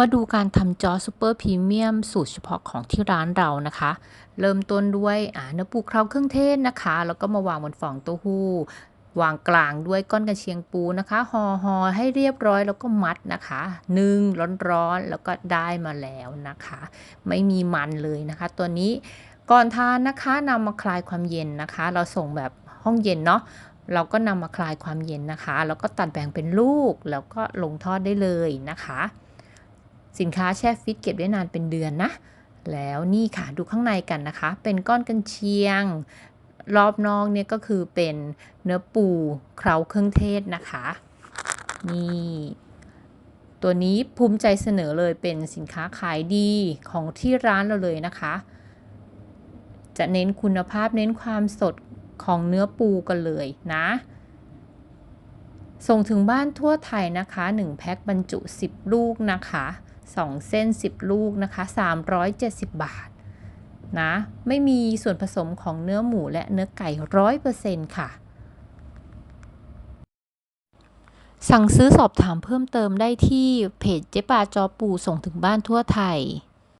มาดูการทำจอซูเปอร์พรีเมียมสูตรเฉพาะของที่ร้านเรานะคะ เริ่มต้นด้วยเนื้อปูเคล้าเครื่องเทศนะคะ แล้วก็มาวางบนฟองเต้าหู้ วางกลางด้วยก้อนกระเชียงปูนะคะห่อห่อให้เรียบร้อยแล้วก็มัดนะคะนึ่งร้อนๆแล้วก็ได้มาแล้วนะคะ ไม่มีมันเลยนะคะ ตัวนี้ก่อนทานนะคะนำมาคลายความเย็นนะคะ เราส่งแบบห้องเย็นเนาะเราก็นำมาคลายความเย็นนะคะ แล้วก็ตัดแบ่งเป็นลูก แล้วก็ลงทอดได้เลยนะคะ สินค้าแช่ฟิตเก็บได้นานเป็นเดือนนะ แล้วนี่ค่ะดูข้างในกันนะคะ เป็นก้อนกันเชียง รอบนอกเนี่ยก็คือเป็นเนื้อปูเคล้าเครื่องเทศนะคะ นี่ตัวนี้ภูมิใจเสนอเลยเป็นสินค้าขายดีของที่ร้านเราเลยนะคะ จะเน้นคุณภาพเน้นความสดของเนื้อปูกันเลยนะ ส่งถึงบ้านทั่วไทยนะคะ 1 แพ็คบรรจุ 10 ลูกนะคะ 2 เส้น 10 ลูกนะคะ 370 บาทนะไม่มีส่วนผสมของเนื้อหมูและเนื้อไก่ร้อยเปอร์เซ็นต์ค่ะ สั่งซื้อสอบถามเพิ่มเติมได้ที่เพจเจ๊ปาจอปูส่งถึงบ้านทั่วไทย